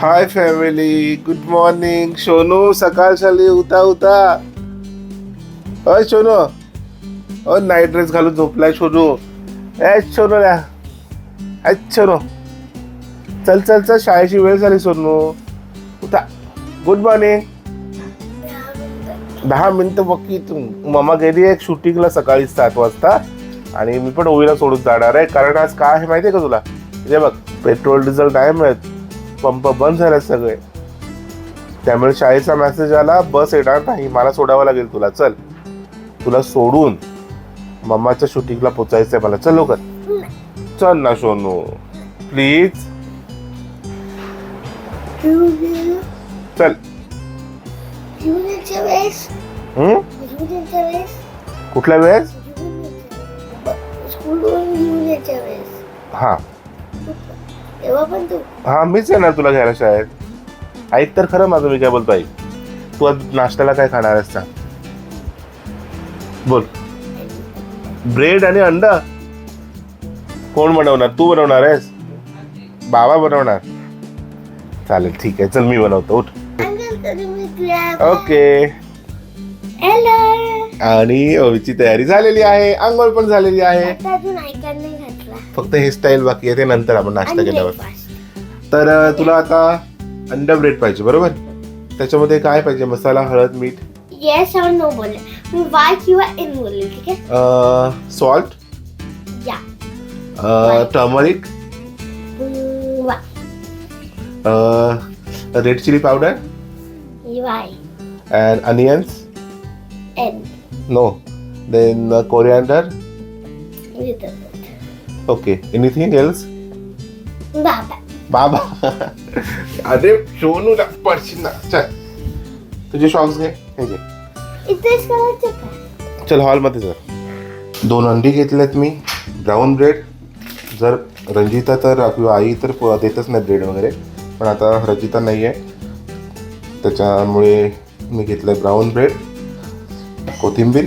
Hi family good morning Sonu सकाळ झाली. उता उता अय सोनू अ नाईट ड्रेस घालून झोपलाय सोनू ऐच सोनू या ऐच सोनू चल चल चल. शाळेची वेळ झाली सोनू उता गुड मॉर्निंग दहा मिनिटं बघी तू मम्मा गेली आहे. शूटिंगला सकाळी सात वाजता. आणि मी पण ओळीला सोडून जाणार आहे. कारण आज काय आहे माहिती आहे का तुला? हे बघ पेट्रोल डिझेल नाही मिळत. पंप बंद झाले सगळे. त्यामुळे शाळेचा मेसेज आला बस येणार नाही मला सोडावं लागेल तुला चल. तुला सोडून मम्माच्या शूटिंगला पोचायचं आहे मला. चल लवकर. चल ना सोनू. प्लीज चल. कुठल्या वेळेस. हा. तेव्हा पण तू. हा मीच येणार तुला घ्यायला शाळेत. ऐक तर खरं माझं मी काय बोलतो ऐक तू आज नाश्त्याला काय खाणार आहेस सांग. बोल. ब्रेड आणि अंडा? कोण बनवणार? तू बनवणार आहेस? बाबा बनवणार. चालेल ठीक आहे. चल मी बनवतो. उठ. अंकल तरी मी तुला ओके. हॅलो आणि ओळीची तयारी झालेली आहे. आंघोळ पण झालेली आहे. आता अजून ऐकायला नाही फक्त हेअरस्टाईल बाकी आहे ते नंतर आपण नाश्ता केल्यावर. तर तुला आता अंडा ब्रेड पाहिजे बरोबर? त्याच्यामध्ये काय पाहिजे? मसाला हळद मीठ? येस और नो बोले मी वाय किंवा इन बोलले ठीक आहे? सॉल्ट या. Turmeric red chilli powder why and onions and no then coriander okay anything else बाबा बाबा अरे सोनू ना पडशील ना. चल. तुझे शॉक्स घे. हे घे. इथेच करायचं का? चल हॉलमध्ये जा. दोन अंडी घेतलेत मी. ब्राऊन ब्रेड जर रंजिता तर किंवा आई तर प- देतच नाही ब्रेड वगैरे. पण आता रंजिता नाही आहे त्याच्यामुळे मी घेतलं ब्राऊन ब्रेड कोथिंबीर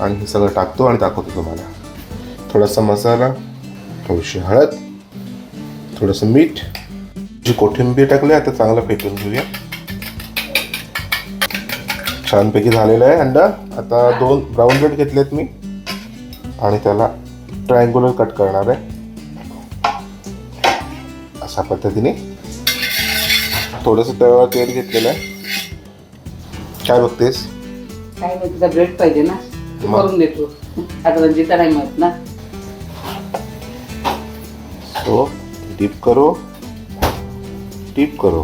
आणि हे सगळं टाकतो आणि दाखवतो तुम्हाला. थोडासा मसाला. थोडीशी हळद थोडंसं मीठ जी कोथिंबीर टाकली आता चांगलं फेटून घेऊया. छानपैकी झालेलं आहे अंडा. आता दोन ब्राऊन ब्रेड घेतलेत मी. आणि त्याला ट्रायंग्युलर कट करणार आहे. अशा पद्धतीने. थोडंसं तव्यावर तेल घेतलेलं आहे. काय बघतेस? काय तुझा ब्रेड पाहिजे ना. करून देतो आता रंजिता नाही मिळत ना. सो डीप करो डीप करो.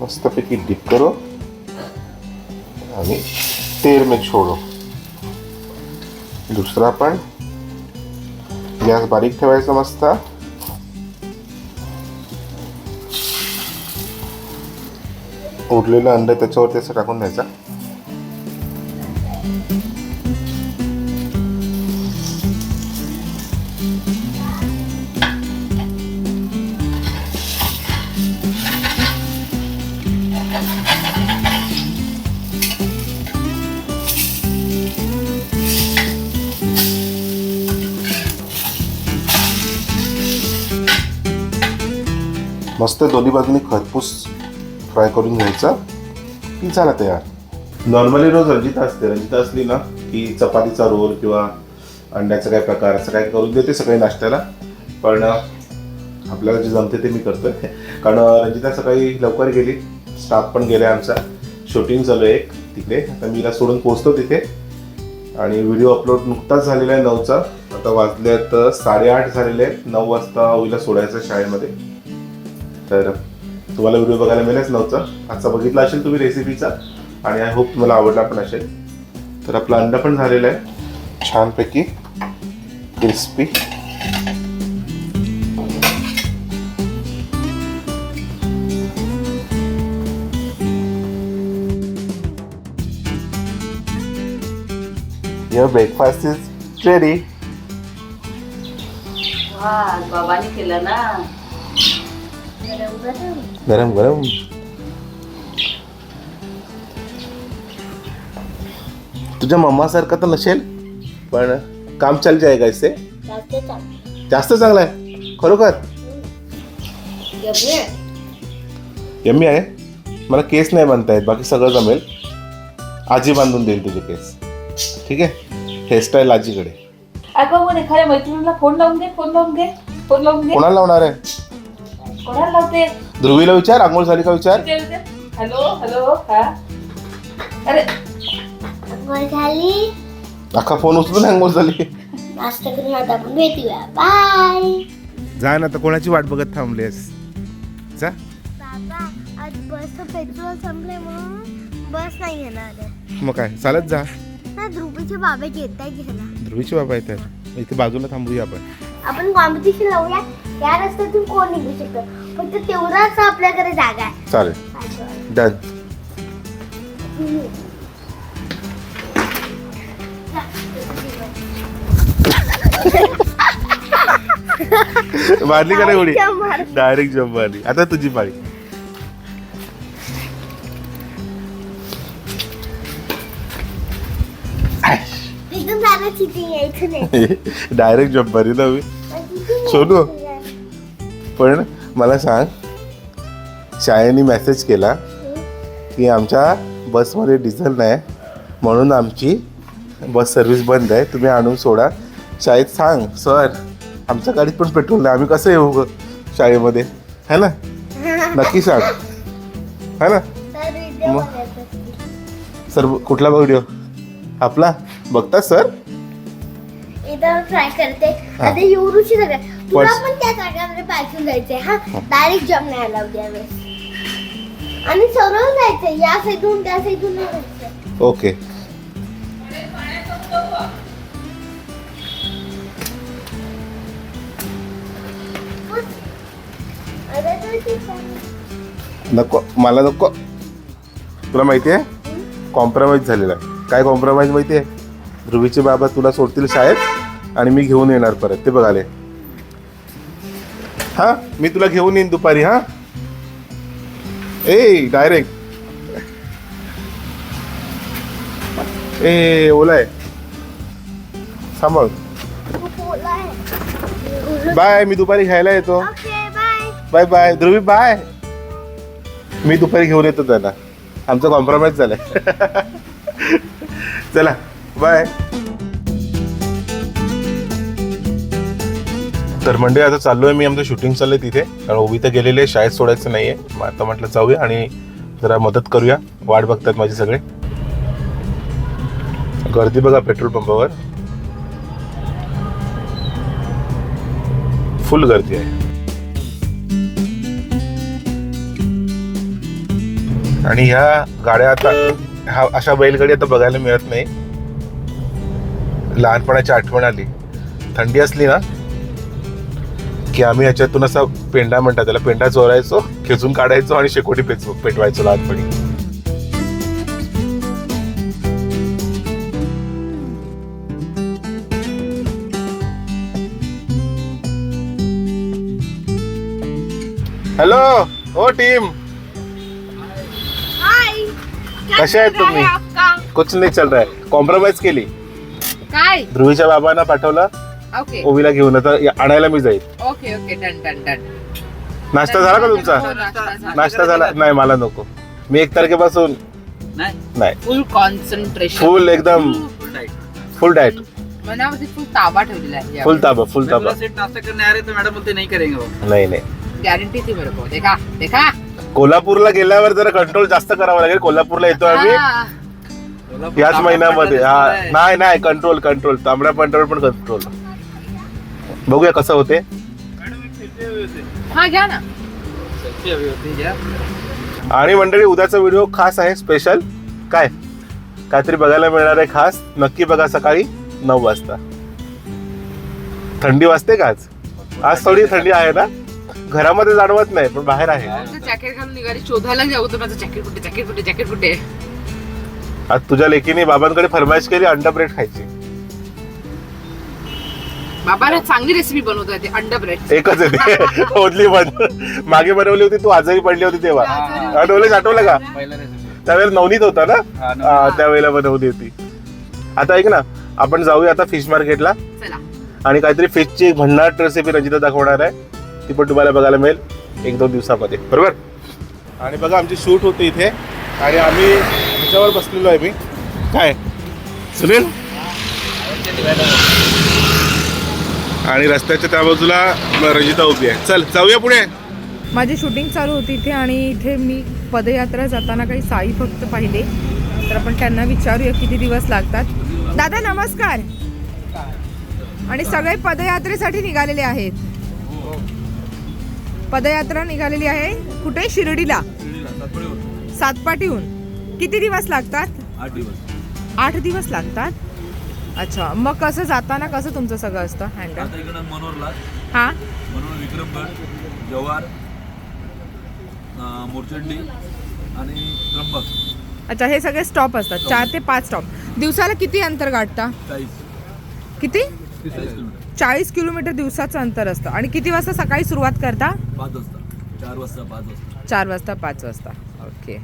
मस्तपैकी डीप करो. आणि तेल में छोडो दुसरा पण. गॅस बारीक ठेवायचा मस्त. उरलेलं अंड त्याच्यावर असं टाकून द्यायचा. मस्त दोन्ही बाजूनी खरपूस फ्राय करून घ्यायचा. की झाला तयार. नॉर्मली रोज रंजिता असते. रंजिता असली ना की चपातीचा रोल किंवा अंड्याचा काय प्रकार असं काय करून देते सकाळी नाश्त्याला. पण आपल्याला जे जमते ते मी करतोय. कारण रंजिता सकाळी लवकर गेली. स्टाफ पण गेले आमचा. शूटिंग चालू आहे एक तिकडे. आता मी हिला सोडून पोचतो तिथे. आणि व्हिडिओ अपलोड नुकताच झालेला आहे नऊचा. आता वाजले आहेत साडेआठ झालेले आहेत. नऊ वाजता होईला सोडायचं शाळेमध्ये. तर तुम्हाला व्हिडिओ बघायला मिळेलच नव्हता आजचा बघितला असेल तुम्ही रेसिपीचा आणि आय होप तुम्हाला आवडला पण असेल. तर आपला अंडा पण झालेला आहे. छानपैकी crispy Your breakfast is ready. वा बाबाने केलं ना. गरम गरम. गरम गरम. तुझ्या मम्मासारखं तर नसेल पण काम चाल जाएगा इससे जास्त चांगलं. जास्त चांगला आहे? खरोखर? यम्मी आहे. मला केस नाही बांधता येत बाकी सगळं जमेल. आजी बांधून देईल तुझे केस. ठीक आहे? हेअरस्टाईल आजीकडे. एखाद्या मैत्रिणीला फोन लावून दे फोन लावून दे फोन लावून दे. कोणाला लावणार आहे? कोणाला लावते? ध्रुवीला विचार आंघोळ झाली का विचार? हॅलो हॅलो हा. अरे. वर झाली. अख्खा फोन उचलून आंघोळ झाली. नाश्ता करून आता आपण भेटूया. बाय जा ना तर कोणाची वाट बघत थांबलेस जा. बाबा आज बसचं पेट्रोल म्हणून बस नाही येणार आहे. मग काय चालत जा. ना ध्रुवीचे बाबा येत आहे घ्यायला ध्रुवीची बाबा आहेत इथे बाजूला थांबूया आपण. आपण कॉम्पिटिशन लावूया या रस्त्यातून कोण निघू शकतं? फक्त तेवढाच आपल्याकडे जागा आहे. चालेल. डन मारली का नाही उडी. डायरेक्ट जम्प मारली. आता तुझी पाळी. डायरेक्ट मारली ना मी. सोनू. पण मला सांग शाळेने मेसेज केला की आमच्या बसमध्ये डिझेल नाही म्हणून आमची बस सर्व्हिस बंद आहे तुम्ही आणून सोडा. शाळेत सांग सर आमच्या गाडीत पण पेट्रोल नाही आम्ही कसं येऊ ग शाळेमध्ये? है ना? नक्की सांग. है ना? मग? सर कुठला व्हिडिओ आपला? बघता सर? करते. आता एवढूची जागा आहे. तुला First- पण त्या जागामध्ये पाठवून जायचंय हा? डायरेक्ट नाही आला उद्या वेळेस आणि सरळ जायचंय या साईडून त्या साईडून नाही जायचंय. ओके अरे. नको मला नको. तुला माहिती आहे कॉम्प्रोमाइज झालेला आहे. काय कॉम्प्रोमाइज माहिती आहे ध्रुवीचे बाबा तुला सोडतील शाळेत आणि मी घेऊन येणार परत. ते बघाले. हा मी तुला घेऊन येईन दुपारी हा? ए डायरेक्ट ए ओला आहे सांभाळ. बाय मी दुपारी घ्यायला येतो. Bye bye. ध्रुवी बाय. मी दुपारी घेऊन येतो त्यांना. आमचा कॉम्प्रोमाइज झालाय. चला. बाय. तर मंडळी आता चाललोय मी आमचं शूटिंग चाललंय तिथे. कारण ओबी तर गेलेले आहे, शाळेत सोडायचं नाहीये. मग आता म्हटलं जाऊया आणि जरा मदत करूया. वाट बघतात माझे सगळे. गर्दी बघा पेट्रोल पंपावर. फुल गर्दी आहे. आणि ह्या गाड्या आता हा अशा बैलगाडी आता बघायला मिळत नाही. लहानपणाची आठवण आली. थंडी असली ना की आम्ही याच्यातून असा पेंडा म्हणतात त्याला पेंडा चोरायचो खेचून काढायचो आणि शेकोटी पेचो पेटवायचो लहानपणी. Hello oh team. हाय. कसे आहेत तुम्ही? कुछ नाही चल रहा है. कॉम्प्रोमाइज केली. काय ध्रुवीच्या बाबांना पाठवलं ओके ओवीला घेऊन आता या- आणायला मी जाईल. Okay okay done done done नाश्ता झाला का तुमचा? नाश्ता झाला. नाही मला नको. मी एक तारखेपासून नाही. फुल कॉन्सन्ट्रेशन फुल एकदम फुल डाएट मनामध्ये फुल ताबा ठेवलेला आहे. फुल ताबा फुल ताबा. सेट नाश्ता करने आ रहे तो मैडम बोलते नहीं करेंगे वो. नाही नाही. गॅरंटी थी मेरे को देखा देखा. कोल्हापूरला गेल्यावर जरा कंट्रोल जास्त करावं लागेल. कोल्हापूरला येतो आम्ही. हा. याच महिन्यामध्ये हा. नाही नाही कंट्रोल कंट्रोल तांबड्या पांढऱ्यावर पण कंट्रोल बघूया कसं होते. हा घ्या ना. आणि मंडळी उद्याचा व्हिडिओ खास आहे स्पेशल काय? काहीतरी बघायला मिळणार आहे खास. नक्की बघा सकाळी नऊ वाजता. थंडी वाजते का आज? आज थोडी थंडी आहे ना? घरामध्ये जाणवत नाही पण बाहेर आहे. जॅकेट घालून निघाली. शोधायला जाऊ तर माझं जॅकेट कुठे जॅकेट कुठे जॅकेट कुठे? आज तुझ्या लेकीने बाबांकडे फरमाईश केली अंडा ब्रेड खायची. बाबा ना चांगली रेसिपी बनवतो अंडा ब्रेड एकच येते ओदली पण मागे बनवली होती तू आजारी पडली होती तेव्हा. आठवलं आठवलं का? त्यावेळेला नवनीत होता ना. हा, त्यावेळेला बनवली होती. आता ऐक ना आपण जाऊया आता फिश मार्केटला चला. आणि काहीतरी फिशची भन्नाट रेसिपी रंजिता दाखवणार आहे. ती पण तुम्हाला बघायला मिळेल एक दोन दिवसामध्ये. बरोबर? आणि बघा आमची शूट होते इथे. आणि आम्ही जवळ बसलेलो आहे मी. काय? सुनील? आणि रस्त्याच्या त्या बाजूला रजिता उभी आहे. चल जाऊया पुढे. माझी शूटिंग चालू होती इथे आणि इथे मी पदयात्रा जाताना काही साई भक्त पाहिले. तर आपण त्यांना विचारूया किती दिवस लागतात. दादा नमस्कार. आणि सगळे पदयात्रेसाठी निघालेले आहेत. पदयात्रा निघालेली आहे कुठे? शिर्डीला. सातपाटीहून. किती दिवस लागतात? आठ दिवस. आठ दिवस लागतात? अच्छा मग कसं जाताना कसं तुमचं सगळं असतं हँडल इकडं मनोरला हां? मनोर विक्रमगड जव्हार मोरचंडी आणि त्र्यंबक. अच्छा हे सगळे स्टॉप असतात. चार ते पाच स्टॉप दिवसाला किती अंतर गाठता? किती? चाळीस किलोमीटर. चाळीस किलोमीटर दिवसाचं अंतर असतं. आणि किती वाजता सकाळी सुरुवात करता? पाच वाजता. चार वाजता पाच वाजता. चार वाजता पाच वाजता. ओके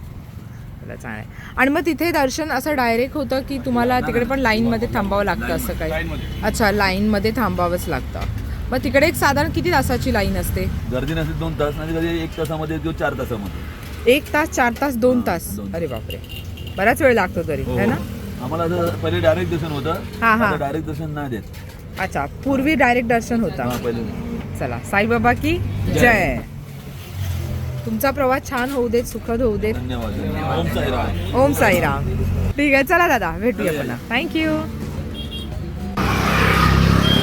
चला चांगलं आहे. आणि मग तिथे दर्शन असं डायरेक्ट होतं की तुम्हाला तिकडे पण लाईनमध्ये थांबावं लागतं असं काही? अच्छा लाईनमध्ये थांबावंच लागतं. मग तिकडे एक साधारण किती तासाची लाईन असते? गर्दी नसेल दोन तास नाही कधी एक तासामध्ये किंवा चार तासामध्ये. एक तास चार तास दोन तास. अरे बापरे. बराच वेळ लागतो तरी हो है ना? आम्हाला असं पहिले डायरेक्ट दर्शन होतं हा, हा. डायरेक्ट दर्शन नाही देत. अच्छा पूर्वी डायरेक्ट दर्शन होता. हा चला साईबाबा की जय. तुमचा प्रवास छान होऊ देत सुखद होऊ देत. धन्यवाद ओम साईराम. ठीक आहे चला दादा भेटूया पुन्हा. थँक्यू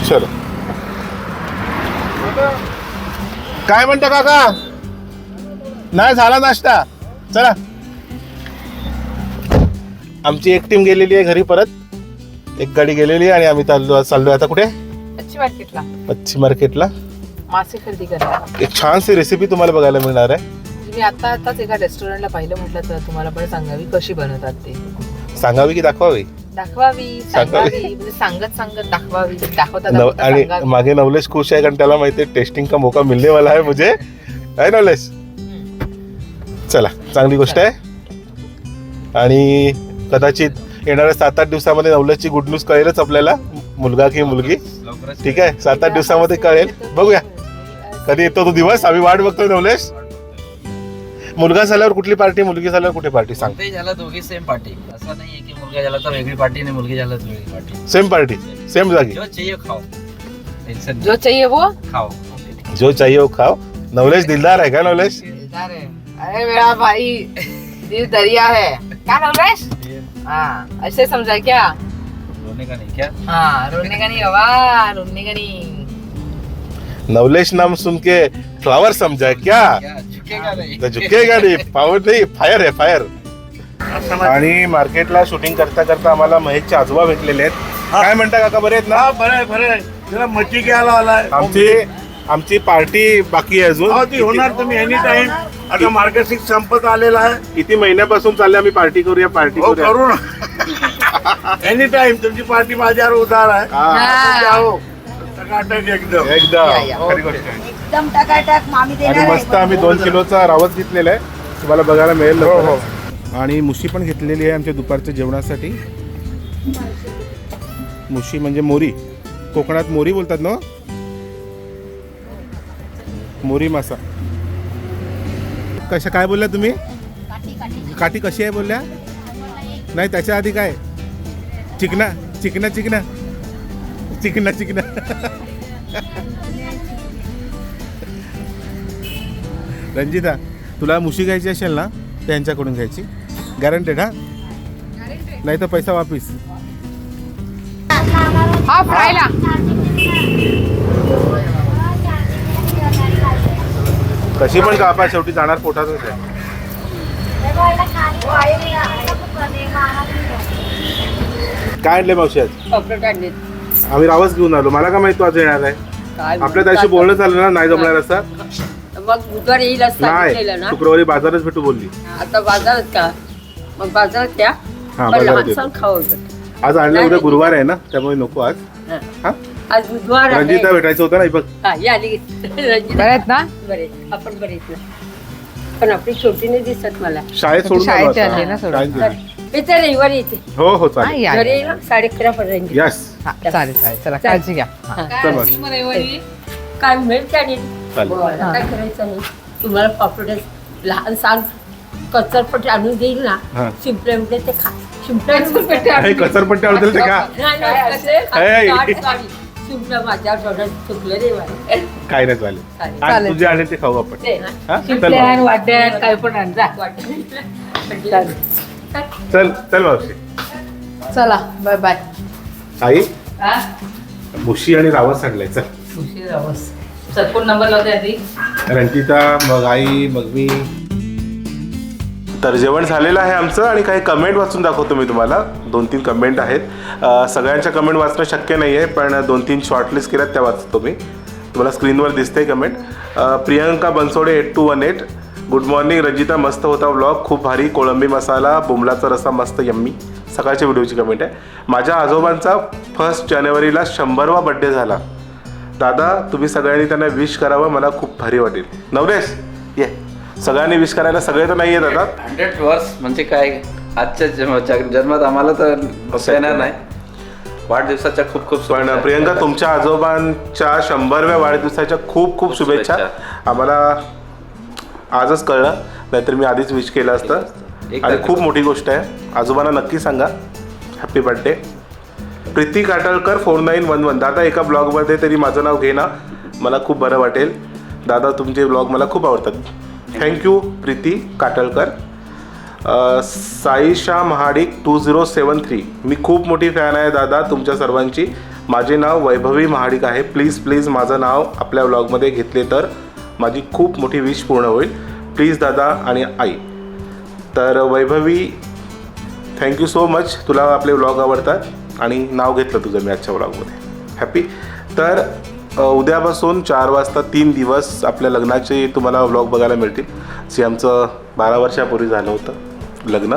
चलो. काय म्हणता काका? नाही झाला नाश्ता. चला. आमची एक टीम गेलेली आहे घरी परत. एक गाडी गेलेली आहे आणि आम्ही चाललो चाललोय आता कुठे? अच्छी मार्केटला मच्छी मार्केटला मासे खरेदी करा एक छानशी रेसिपी तुम्हाला बघायला मिळणार आहे. मी आता आताच एका रेस्टॉरंटला पाहिलं म्हटलं तर तुम्हाला पण सांगावी कशी बनवतात ते. सांगावी की दाखवावी? दाखवावी सांगावी. म्हणजे सांगत सांगत दाखवावी. नव आणि. मागे नवलेश खुश आहे कारण त्याला माहिती आहे टेस्टिंग का मौका मिलने वाला आहे मुझे. आहे नवलेश. चला चांगली गोष्ट आहे. आणि कदाचित येणाऱ्या सात आठ दिवसामध्ये नवलेशची गुड न्यूज कळेलच आपल्याला. मुलगा की मुलगी. ठीक आहे? सात आठ दिवसामध्ये कळेल. बघूया. कधी येतो तो दिवस? आम्ही वाट बघतोय नवलेश मुलगा झाल्यावर कुठली पार्टी? मुलगी झाल्यावर कुठे पार्टी? सांग. झाला दोघी सेम पार्टी असं नाहीये की मुलगा झाला तर वेगळी पार्टी आणि मुलगी झाला तर वेगळी पार्टी सेम पार्टी सेम जागी. जो चाहिए खाओ. टेंशन जो चाहिए वो? खाओ. जो चाहिए वो खाओ. नवलेश दिलदार आहे का नवलेश? दिलदार है अरे मेरा भाई दिल दरिया है. क्या नवलेश? हाँ ऐसे समझा क्या? रोने का नहीं क्या? हाँ रोने का नहीं बाबा रोने का नहीं। नवलेश नाम सुन के फ्लावर समझा क्या? क्या झुकेगा नहीं। तर झुकेगा नाही पावर नाही फायर आहे फायर आणि मार्केटला शूटिंग करता करता आम्हाला महेशचे आजोबा भेटलेले आहेत. काय म्हणता काका बरे आहेत ना? बरं बरं जरा मच्छी घ्यायला आलाय. आमची आमची पार्टी बाकी आहे अजून. हो ती होणार तुम्ही एनी टाइम आता मार्गशीर्ष संपत आलेला आहे. किती महिन्यापासून चालले आम्ही पार्टी करूया पार्टी हो करूया. करू एनी टाइम तुमची पार्टी माझ्यावर उधार आहे. हा, तुम्ही आहो. टकाटक एकदम. एकदम. खरी गोष्ट आहे. एकदम टकाटक मामी आणि देणार मस्त आम्ही दोन किलोचा रावत घेतलेला आहे. तुम्हाला बघायला मिळेल लवकरच. आणि मुशी पण घेतलेली आहे आमच्या दुपारच्या जेवणासाठी. मुशी म्हणजे मोरी. कोकणात मोरी बोलतात ना? मोरी मासा. कशा काय बोलल्या तुम्ही? काठी कशी आहे बोलल्या? नाही त्याच्या आधी काय? चिकना चिकना चिकना. चिकना चिकना. रंजिता तुला मुशी घ्यायची असेल ना त्यांच्याकडून घ्यायची. गॅरंटेड हा? नाही तर पैसा वापिस. हा फ्रायला कशी पण कापा शेवटी जाणार पोटातच आहे. काय आणले मावशी आज? आम्ही रावच घेऊन आलो. मला का माहीत आज येणार आहे आपल्या त्याशी बोलणं झालं ना नाही जमणार असं? मग बुधवार येईल असं सांगितलेलं नाही ना? शुक्रवारी बाजारच भेटू बोलली. आता बाजारात का? मग बाजारात त्या हा पण बाजारात लहान येतो. सण खावं होतं. आज आणलं उद्या गुरुवार आहे ना त्यामुळे नको आज. हा. हा? आज बुधवार आहे. रंजिता भेटायचं होतं ना बघ. हा या आली रंजिता बरे आहेत ना? बरे आपण बरे आहेत ना. पण आपली छोटी नाही दिसत मला. शाळेत सोडून शाळेत आलो आता. आणली ना सोडून. शाळेत गेली. येते रविवारी येते. हो हो हा, चालेल या, घरी या. येईल साडे अकरा पर्यंत यस हा, चालेल चालेल. चला काळजी घ्या. हा. चल. मग. काय मिळेल त्या नाही चालेल काय करायचं नाही तुम्हाला पापड लहान सांग कचरपट्टी आणून देईल हा. ना शिंपल्यामध्ये ते खा. शिंपल्या हे कचरपट्टी आवडतील ते का. शिंपलं माझ्या चुकलं रे बाई. काय नाही चालेल. तुझे आले ते खाऊ आपण. ते ना. हा? चल शिंपल्या मावशी. वाट्यात काय पण आण जा. चालेल. चल चल मावशी. चला बाय बाय. आई मुशी आणि रावस आणलाय चल. उशीर आवाज नंबर लावते आधी. रंजिता मग आई मग मी. तर जेवण झालेलं आहे आमचं आणि काही कमेंट वाचून दाखवतो मी तुम्हाला. दोन तीन कमेंट आहेत. अं, सगळ्यांच्या कमेंट वाचणं शक्य नाही आहे पण दोन तीन शॉर्टलिस्ट केल्यात त्या वाचतो मी. तुम्हाला स्क्रीनवर दिसते comment Priyanka Bansode eight two one eight good morning Ranjita. मस्त होता व्लॉग खूप भारी. कोळंबी मसाला बोंबलाचा रस्सा मस्त यम्मी. सकाळच्या व्हिडिओची कमेंट आहे. माझ्या आजोबांचा फर्स्ट जानेवारीला शंभरवा बड्डे झाला. दादा तुम्ही सगळ्यांनी त्यांना विश करावं मला खूप भारी वाटेल. नवलेश ये. सगळ्यांनी विश करायला सगळे तर नाही येत आता. हंड्रेड वर्ष म्हणजे काय? आजच्या जन्म- जग- जन्मात आम्हाला तर बसता येणार नाही. वाढदिवसाच्या खूप खूप पण शुभेच्छा. प्रियंका तुमच्या आजोबांच्या शंभरव्या वाढदिवसाच्या खूप खूप शुभेच्छा. आम्हाला आजच कळलं. नाहीतर मी आधीच विश केलं असतं. एक आणि तारखेला. खूप मोठी गोष्ट आहे. आजोबांना नक्की सांगा. Happy birthday Preeti Katalkar four nine one one. दादा एका ब्लॉगमध्ये तरी माझं नाव घे ना. मला खूप बरं वाटेल. दादा तुमचे ब्लॉग मला खूप आवडतात. Thank you Preeti Katalkar. Saisha Mahadik two zero seven three मी खूप मोठी फॅन आहे दादा तुमच्या सर्वांची. माझे नाव वैभवी महाडिक आहे. प्लीज प्लीज माझं नाव आपल्या व्लॉगमध्ये घेतले तर माझी खूप मोठी विश पूर्ण होईल. प्लीज दादा आणि आई. तर वैभवी थँक्यू सो मच तुला आपले व्लॉग आवडतात? आणि नाव घेतलं तुझं मी आजच्या व्लॉगमध्ये हॅपी तर उद्यापासून चार वाजता तीन दिवस आपल्या लग्नाचे तुम्हाला व्लॉग बघायला मिळतील. जे आमचं बारा वर्षापूर्वी झालं होतं लग्न.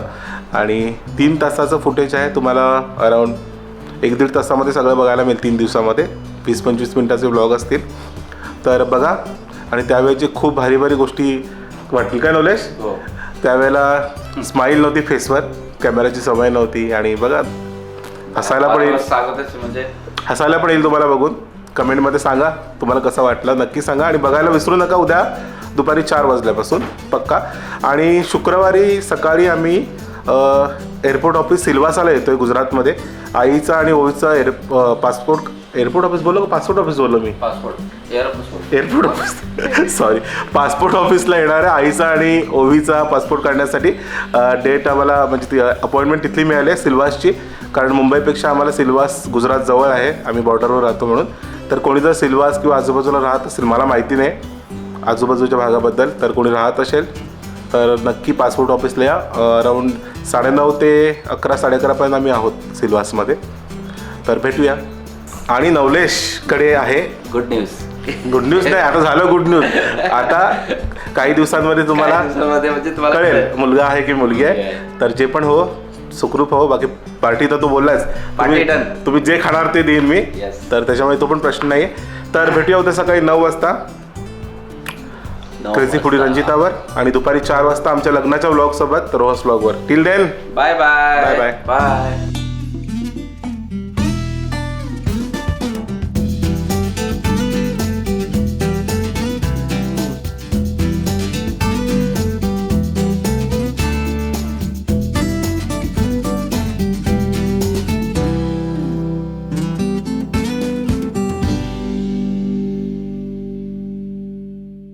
आणि तीन तासाचं फुटेज आहे तुम्हाला अराऊंड एक दीड तासामध्ये सगळं बघायला मिळेल तीन दिवसामध्ये. वीस पंचवीस मिनटाचे व्लॉग असतील. तर बघा. आणि त्यावेळेचे खूप भारी भारी गोष्टी वाटतील काय नवलेश? हो. त्यावेळेला स्माईल नव्हती फेसवर कॅमेराची सवय नव्हती. आणि बघा हसायला पण येईल म्हणजे हसायला पण येईल तुम्हाला बघून. कमेंटमध्ये सांगा. तुम्हाला कसं वाटलं नक्की सांगा. आणि बघायला विसरू नका उद्या दुपारी चार वाजल्यापासून पक्का. आणि शुक्रवारी सकाळी आम्ही एअरपोर्ट ऑफिस सिल्वासाला येतो आहे गुजरातमध्ये. आईचा आणि ओवीचा एअर पासपोर्ट एअरपोर्ट ऑफिस बोललो का? पासपोर्ट ऑफिस बोललो मी. Passport. Air passport airport office. Sorry passport ऑफिसला येणाऱ्या आईचा आणि ओवीचा पासपोर्ट काढण्यासाठी डेट आम्हाला म्हणजे ती अपॉइंटमेंट तिथली मिळाली आहे सिल्वासची. कारण मुंबईपेक्षा आम्हाला सिल्वास गुजरात जवळ आहे. आम्ही बॉर्डरवर राहतो म्हणून. तर कोणी जर सिल्वास किंवा आजूबाजूला राहत असेल मला माहिती नाही. आजूबाजूच्या भागाबद्दल तर कोणी राहत असेल तर नक्की पासपोर्ट ऑफिसला या. अराऊंड साडेनऊ ते अकरा साडे अकरापर्यंत आम्ही आहोत सिल्वासमध्ये. तर भेटूया. आणि नवलेशकडे आहे. गुड न्यूज गुड न्यूज नाही आता झालं गुड न्यूज आता काही दिवसांमध्ये तुम्हाला म्हणजे तुम्हाला कळेल मुलगा आहे की मुलगी आहे. आहे. तर जे पण हो सुखरूप हो बाकी पार्टी तर तू बोललास Party तुम्ही- जे खाणार ते देईन मी. Yes. तर त्याच्यामुळे तो पण प्रश्न नाही तर भेटूया उद्या सकाळी नऊ वाजता. क्रेझी फुडी रंजितावर. आणि दुपारी चार वाजता आमच्या लग्नाच्या व्लॉग सोबत रोहस व्लॉगवर till then bye bye Bye. Bye. Bye